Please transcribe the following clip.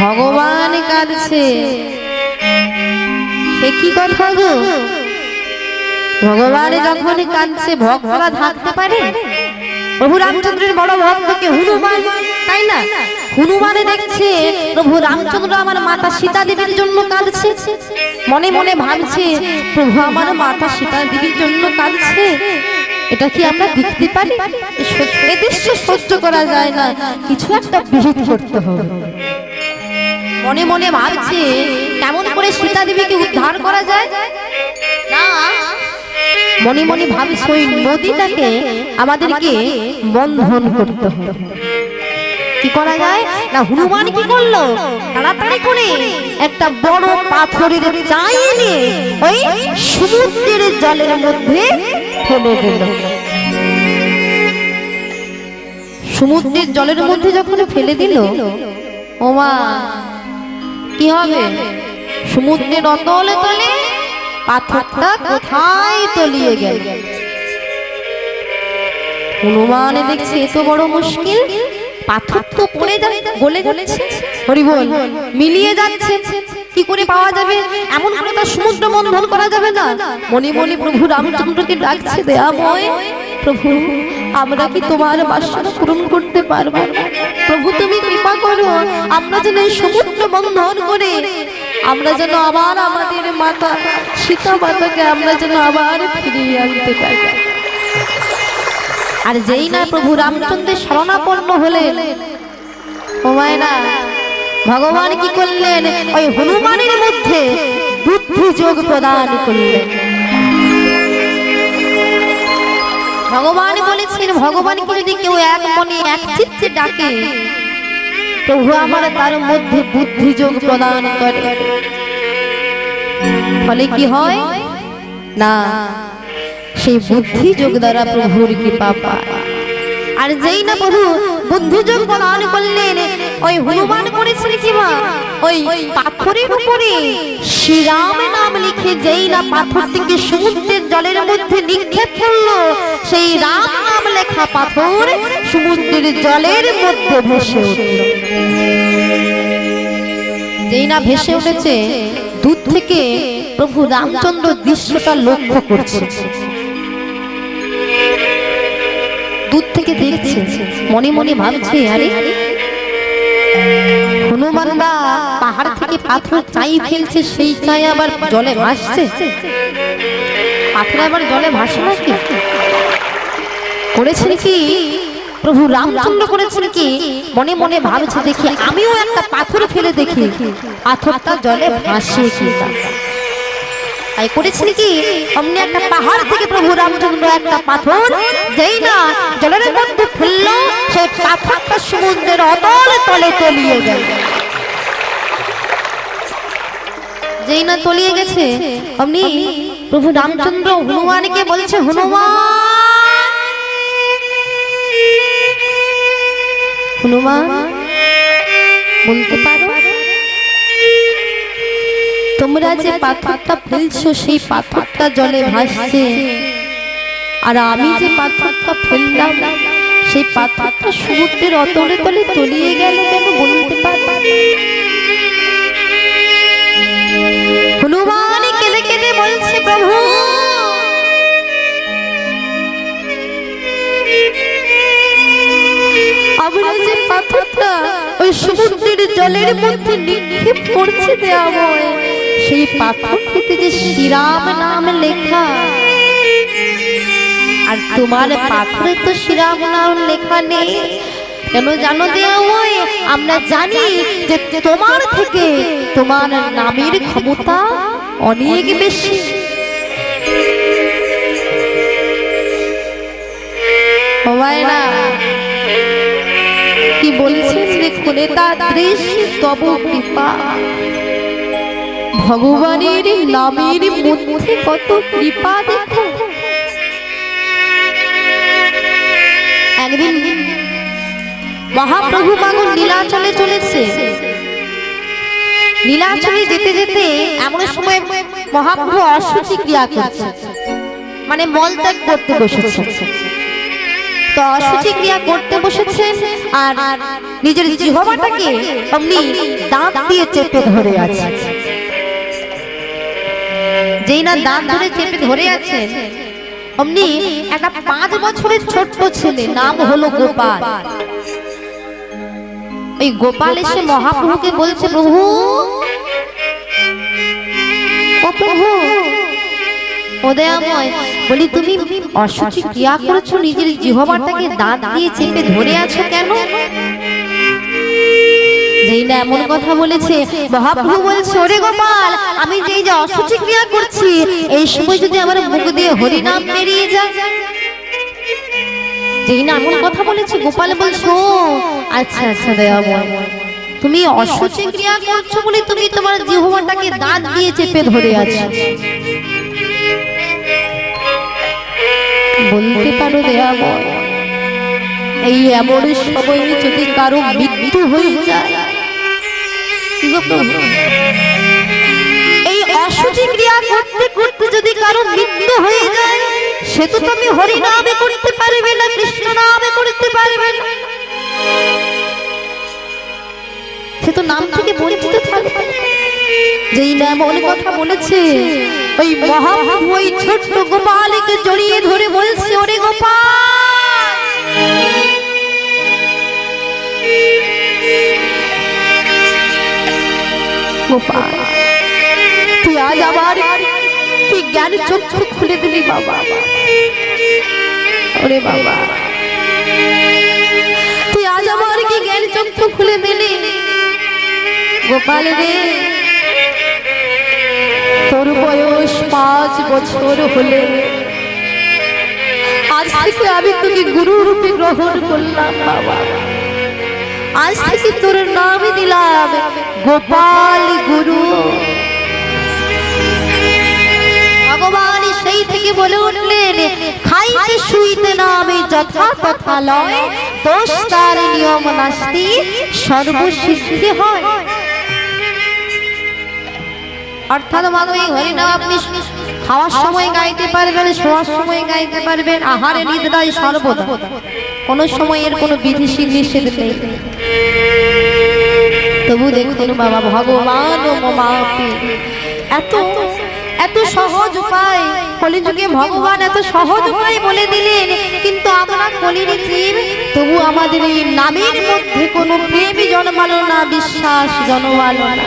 ভগবান কাঁদছে। সে কি কথা গো? ভগবান যখন কাঁদছে ভক্তরা থাকতে পারে? প্রভু রামচন্দ্রের বড় ভক্তকে হনুমান তাই না? হনুমানে দেখছে প্রভু রামচন্দ্র আমার মাতা সীতা দেবীর জন্য কাঁদছে। মনে মনে ভাবছে প্রভু আমার মাতা সীতা দেবীর জন্য কাঁদছে। এটা কি আমরা দেখতে পারি? এ সহ্য- দৃশ্য সহ্য করা যায় না। কিছু একটা বিহিত করতে হবে। মনে মনে ভাবছে, কেমন করে সীতা দেবীকে উদ্ধার করা যায়? না, মনে মনে ভাবছে ওই নদীটাকে আমাদেরকে বন্ধন করতে হবে। কি করা যায়? না, হনুমান কি করল? তাড়াতাড়ি করে একটা বড় পাথরের চাই নিয়ে ওই সমুদ্রের জলের মধ্যে ফেলে দিল। সমুদ্রের জলের মধ্যে যখন ফেলে দিল, ওমা কি হবে? সমুদ্রের অতলে তলে পাথরটা কোথায় তলিয়ে গেল? হনুমানে দেখছে এত বড় মুশকিল। পাথর তো পড়ে যাচ্ছে গলে যাচ্ছে। হরি বল, মিলিয়ে যাচ্ছে। কি করে পাওয়া যাবে? এমন করে তার সমুদ্র মন্থন করা যাবে না। মনে মনে প্রভু রামচন্দ্রকে ডাকছে দয়াময় প্রভু আমরা কি তোমার বাসনা পূরণ করতে পারব? প্রভু, তুমি কৃপা করো। আমরা যেন এই সমুদ্র বন্ধন করে, আমরা যেন আবার আমাদের মাতা, সীতা মাতাকে আমরা যেন আবার ফিরিয়ে আনতে পারি। আর যেই না প্রভু রামচন্দ্রের শরণাপন্ন হলেন মায়েরা, ভগবান কি করলেন? ওই হনুমানের মধ্যে বুদ্ধি যোগ প্রদান করলেন। ভগবান বলেছেন ভগবানকে যদি কেউ এক মনে এক চিত্তে ডাকে প্রভু আমার তার মধ্যে বুদ্ধি যোগ প্রদান করে। ফলে কি হয়? না, সেই বুদ্ধি যোগ দ্বারা প্রভুর কৃপা পায়। আর যেই না প্রভু বুদ্ধি যোগ প্রদান করলেন ওই হনুমান কি মা? ওই পাথরের উপরে শ্রীরাম নাম লিখে যেই না পাথর থেকে সমুদ্রের জলের মধ্যে নিক্ষেপ করল, সেই রাম নাম লেখা পাথর সমুদ্রের জলের মধ্যে ভেসে উঠল। যেই না ভেসে উঠেছে, দূর থেকে প্রভু রামচন্দ্র দৃশ্যটা লক্ষ্য করছে। দূর থেকে দেখছে, মনে মনে ভাবছে, আরে হনুমানদা পাহাড় থেকে পাথর চাই ফেলছে, সেই চাই আবার জলে ভাসছে। পাথর আবার জলে ভাসে নাকি? করেছেন কি প্রভু রামচন্দ্র করেছেন কি মনে মনে ভাবছে, দেখি আমিও একটা পাথর ফেলে দেখি। পাথরটা জলে ভাসে কি তাই করেছেন কি অমনি একটা পাহাড় থেকে প্রভু রামচন্দ্র একটা পাথর, যেই না জলের মধ্যে পাথরটা সমুদ্রের অতল তলে তলিয়ে গেল যেই না তলিয়ে গেছে, অমনি প্রভু রামচন্দ্র হনুমানকে বলছে, হনুমান হনুমান, বলতে পারো? তোমরা যে পাথরটা ফেলছো, সেই পাথরটা জলে ভাসছে। আর আমি যে পাথরটা ফেললাম সেই পাথরটা সমুদ্রের অতলে তলে তলিয়ে গেল কেন বলতে পারো হনুমান কেঁদে কেঁদে বলছে প্রভু! আমরা যে পাথরটা ওই সমুদ্রের জলের মধ্যে নিক্ষেপ করছে দেয়াময় সেই পাথরটিতে যে শ্রীরাম নাম লেখা আর তোমার পাথরে তো শ্রীরাম নাম লেখা নেই। কেন জানো দেয়াময় আমরা জানি যে তোমার থেকে তোমার নামের ক্ষমতা অনেক বেশি। কি বলছেন দেখুন তা দৃশ্য তব কৃপা। ভগবানের নামের মধ্যে কত কৃপা দেখো? একদিন মহাপ্রভু মাগুর নীলাচলে চলেছে। নীলাচলে যেতে যেতে এমন সময় মহাপ্রভু অসুচি ক্রিয়া করছে। মানে মলত্যাগ করতে বসেছে। তো অসুচি ক্রিয়া করতে আর নিজের জিহবাটাকে অমনি দাঁত দিয়ে চেপে ধরে আছে। যেই না দাঁত ধরে চেপে ধরে আছে অমনি একটা পাঁচ বছরের ছোট্ট ছেলে, নাম হলো গোপাল। ওই গোপাল এসে মহাপ্রভুকে বলছে, প্রভু প্রভু বলি তুমি অসুচি ক্রিয়া করেছ, নিজের জিহবাটাকে দাঁত দিয়ে চেপে ধরে আছো কেন? যেই না এমন কথা বলেছে, মহাপ্রভু বলছে, ওরে গোপাল, আমি যেই যে অসুচি ক্রিয়া করছি, এই সময় যদি আমার মুখ দিয়ে হরিনাম যায় এমন কথা বলেছে, গোপাল বলছো আচ্ছা আচ্ছা দয়াময়, তুমি অসুচি ক্রিয়া করছ বলে তুমি তোমার জিহ্বাটাকে দাঁত দিয়ে চেপে ধরে আছো বলতে পারো দয়াময়, এই এমন যদি কারও মৃত্যু হয়ে যায়? এই অসুচি ক্রিয়া করতে করতে যদি কারও মৃত্যু হয়ে যায়, সে তো তুমি হরি নামে করতে পারবে না কৃষ্ণ নামে করতে পারবে না। সে তো নাম থেকে বঞ্চিত থাকবে। যেই না এমন কথা বলেছে, ওই মহাপ্রভু ওই ছোট্ট গোপালকে জড়িয়ে তুই আজ আবার কি জ্ঞান চক্ষু খুলে দিলি বাবা। ওরে বাবা। তুই আজ আমার কি জ্ঞান চক্ষু খুলে দিলি? গোপাল রে, তোর বয়স পাঁচ বছর হলে আজ থেকে আমি তোকে গুরু রূপে গ্রহণ করলাম বাবা। আজ থেকে তোর নাম দিলাম, গোপাল গুরু। ভগবান সেই থেকে বলে উঠলেন, খাইতে শুইতে না আমি যথা তথা লয়, দোষ তার নিয়ম নাস্তি, সর্বসিদ্ধি হয়। অর্থাৎ মাগো এই হরিনাম আপনি খাওয়ার সময় গাইতে পারবেন, শোয়ার সময় গাইতে পারবেন, আহারে নিদ্রায় সর্বদা। কোনো সময় এর কোনো বিধি নিষেধ নেই। তবু দেখুন বাবা ভগবান ও মমাপি এত এত সহজ উপায়, কলিযুগে ভগবান এত সহজ উপায় বলে দিলেন, কিন্তু আমরা কলির জীব তবু আমাদের এই নামের মধ্যে কোনো প্রেম জন্মালো না, বিশ্বাস জন্মালো না।